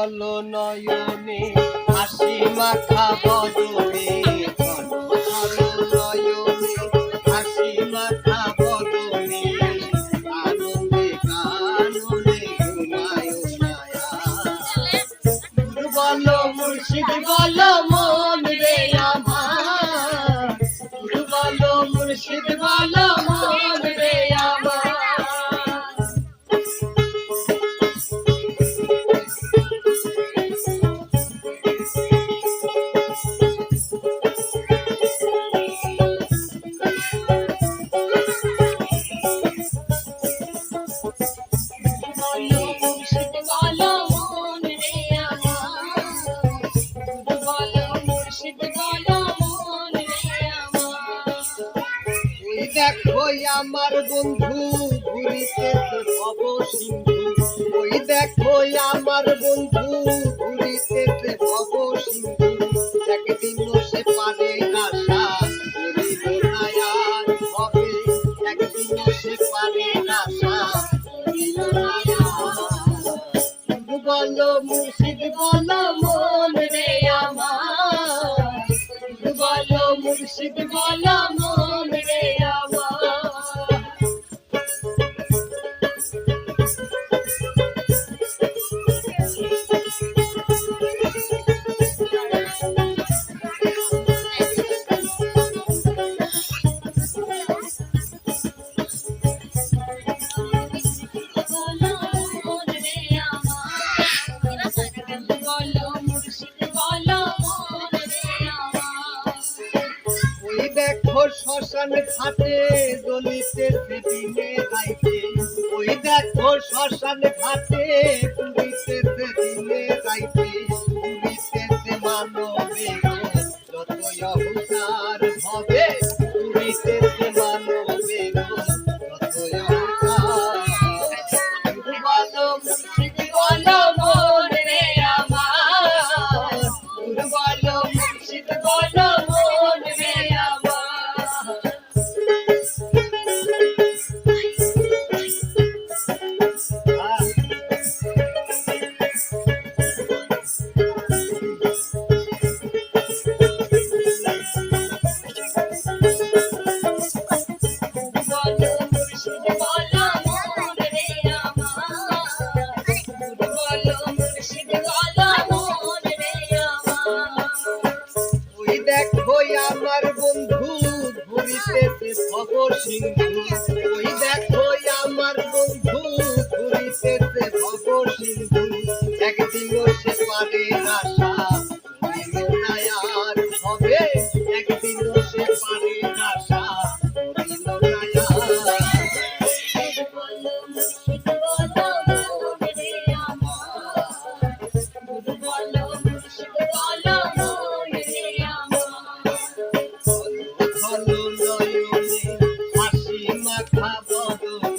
ছলো নয়নে হাসি মাথা বদলে ছলো নয়নে হাসি মাখা বদনে, আনন্দে কাননে ঘুমায় মায়া বলো মুর্শিদ, বলো মন আমার বন্ধু ঘুরিতে ভব সিন্ধু। ওই দেখো আমার বন্ধু ঘুরিতে ভব সিন্ধু। একদিন সে পারে আশা করিল না আর হবে। একদিন সে বলো মুর্শিদ, বলো মন রে আমার। বলো মুর্শিদ, বলো শ্মশান ঘাটে দলিতে দিনে রাইতে ওই দেখো শ্মশান ঘাটে পুরিতে দিনে রাইতে ভব Father.